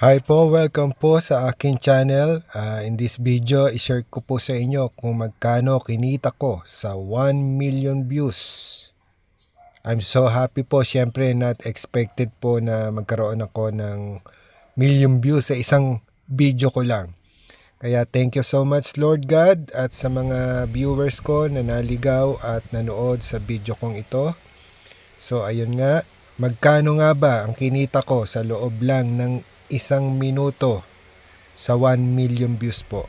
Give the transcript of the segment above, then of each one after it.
Hi po, welcome po sa aking channel. Ah, in this video, i-share ko po sa inyo kung magkano kinita ko sa 1 million views. I'm so happy po. Siyempre, not expected po na magkaroon ako ng million views sa isang video ko lang. Kaya thank you so much Lord God at sa mga viewers ko na naligaw at nanood sa video kong ito. So ayun nga, magkano nga ba ang kinita ko sa loob lang ng isang minuto sa 1 million views po?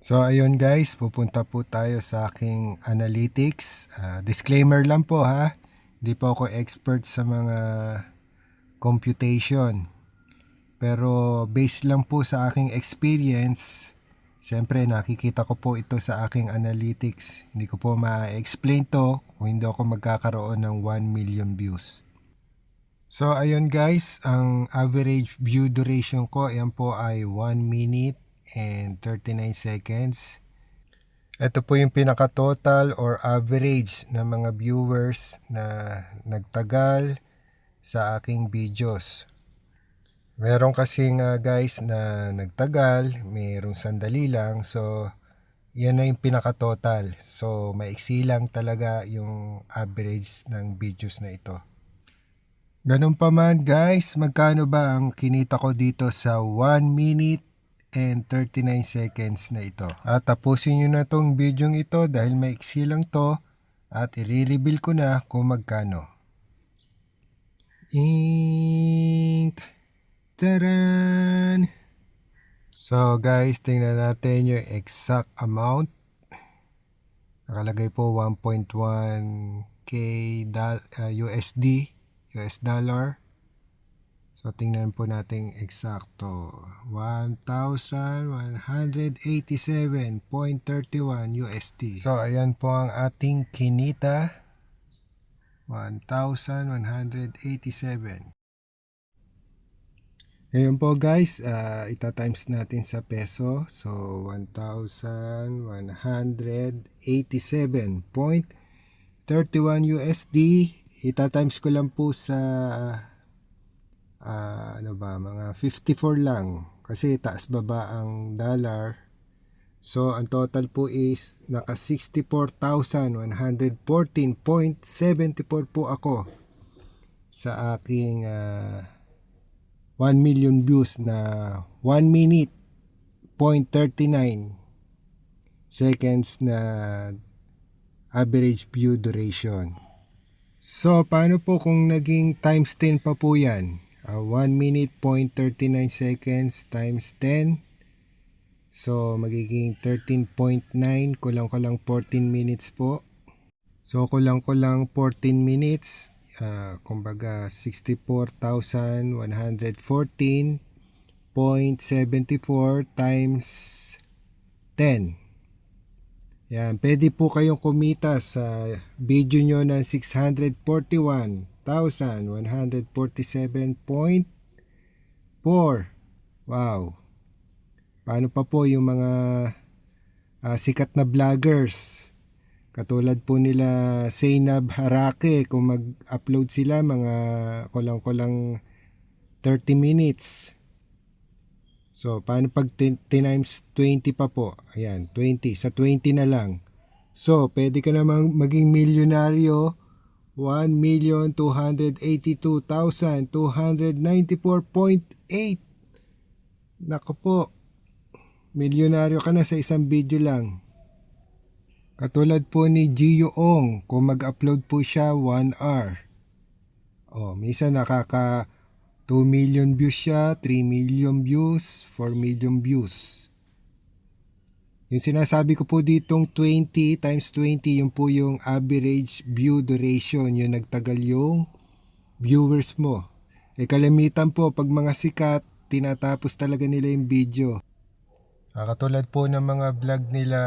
So ayun guys, pupunta po tayo sa aking analytics. Ah, disclaimer lang po ha, hindi po ako expert sa mga computation. Pero based lang po sa aking experience, siyempre nakikita ko po ito sa aking analytics. Hindi ko po ma-explain to kung hindi ako magkakaroon ng 1 million views. So ayun guys, ang average view duration ko, ayan po ay 1 minute and 39 seconds. Ito po yung pinaka-total or average ng mga viewers na nagtagal sa aking videos. Meron kasi nga guys na nagtagal, mayroong sandali lang. So, yan na yung pinaka-total. So, maiksi lang talaga yung average ng videos na ito. Ganun pa man guys, magkano ba ang kinita ko dito sa 1 minute and 39 seconds na ito. At tapusin nyo na tong video ito dahil maiksi lang to at i-reveal ko na kung magkano. Ink! Taran! So guys, tingnan natin yung exact amount. Nakalagay po 1.1k dal- uh, USD, US dollar. So tingnan po natin eksakto. 1,187.31 USD. So ayan po ang ating kinita. 1,187. Ngayon po guys, uh, ita-times natin sa peso. So 1,187.31 USD. Ita-times ko lang po sa uh, ano ba, mga 54 lang. Kasi taas baba ang dollar. So, ang total po is naka 64,114.74 po ako sa aking uh, 1 million views na 1 minute 0.39 seconds na average view duration. So, paano po kung naging times 10 pa po yan? Uh, 1 minute 0.39 seconds times 10 So, magiging 13.9, kulang-kulang 14 minutes po. So, kulang-kulang 14 minutes, uh, kumbaga 64,114.74 times 10. Yan, pwede po kayong kumita sa video nyo ng 641,147.4. Wow! Paano pa po yung mga uh, sikat na vloggers? Katulad po nila Zainab Harake kung mag-upload sila mga kulang-kulang 30 minutes. So, paano pag 10 times 20 pa po? Ayan, 20. Sa 20 na lang. So, pwede ka namang maging milyonaryo 1,282,294.8 Nako po, milyonaryo ka na sa isang video lang. Katulad po ni Gio Ong, kung mag-upload po siya 1 hour. Oh, minsan nakaka 2 million views siya, 3 million views, 4 million views. Yung sinasabi ko po ditong 20 times 20, yun po yung average view duration, yung nagtagal yung viewers mo. E kalamitan po, pag mga sikat, tinatapos talaga nila yung video. Uh, katulad po ng mga vlog nila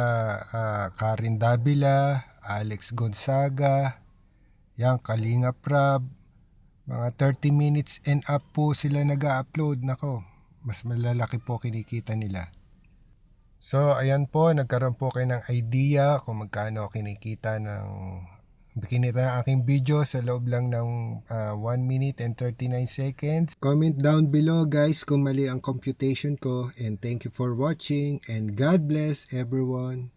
uh, Karin Davila, Alex Gonzaga, yang Kalinga Prab, mga 30 minutes and up po sila nag-upload. Nako, mas malalaki po kinikita nila. So, ayan po, nagkaroon po kayo ng idea kung magkano kinikita ng Bikinita ng aking video sa loob lang ng 1 minute and 39 seconds. Comment down below guys kung mali ang computation ko and thank you for watching and God bless everyone.